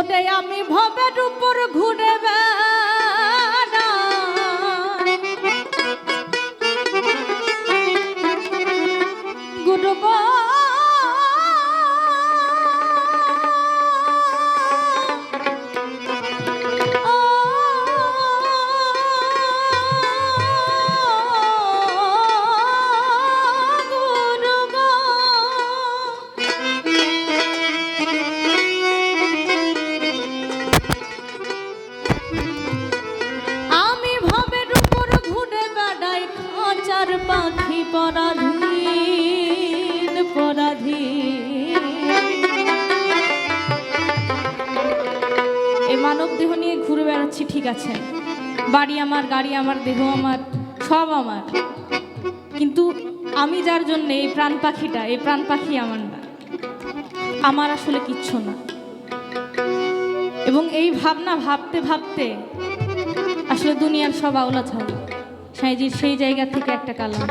ওটাই আমি ভবের উপর ঘুরে বেড়াই। ঘুরে ঠিক আছে। বাড়ি আমার, গাড়ি আমার, দেহ আমার, সব আমার। কিন্তু আমি যার জন্য এই প্রাণ পাখিটা, এই প্রাণ পাখি আমার না। আমার আসলে কিচ্ছু না। এবং এই ভাবনা ভাবতে ভাবতে আসলে দুনিয়ার সব আওলা ছাড়ো সাইজির সেই জায়গা থেকে একটা কালাম।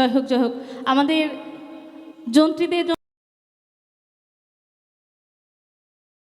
জয় হোক জয় হোক আমাদের যন্ত্রীদের